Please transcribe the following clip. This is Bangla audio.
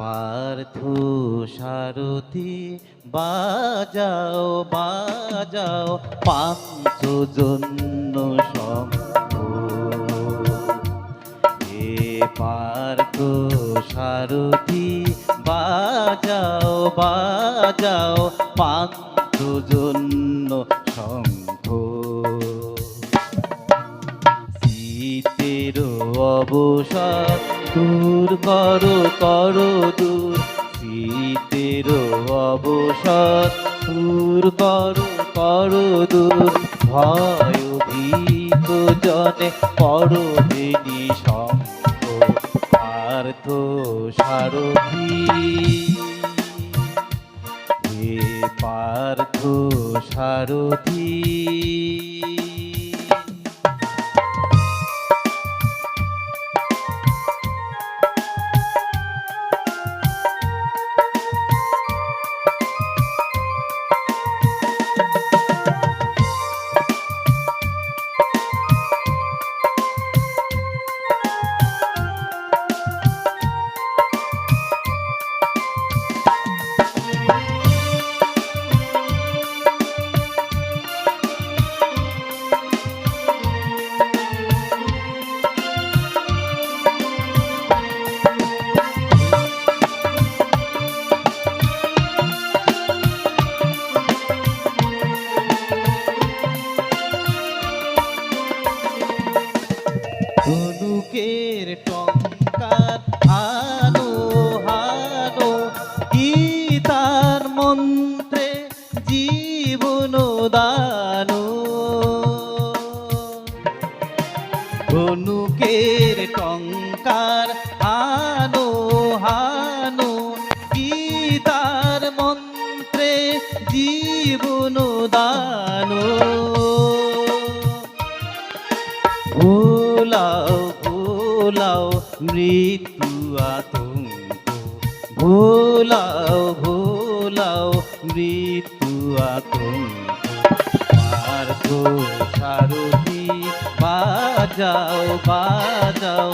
পার্থ সারথি, বাজাও বাজাও, পাঞ্চজন্য শঙ্খ হে পার্থ সারথি, বাজাও বাজাও, পাঞ্চজন্য শঙ্খ শীতের অবসাদ দূর করো করো দূর। শীতের অবসাদ দূর করো করো দূর। ভয় ভীত জনে পরদিনী শঙ্খ পার্থ সারথি। পার্থ সারথি। ধনুকের টঙ্কার হানো হানো কি তার মন্ত্রে জীবন দানো। ধনুকের টঙ্কার হানো হানো কি তার মন্ত্রে জীবন দানো। মৃত্যু আতঙ্ক। ভোলাও ভোলাও মৃত্যু আতঙ্ক। সারথি বাজাও বাজাও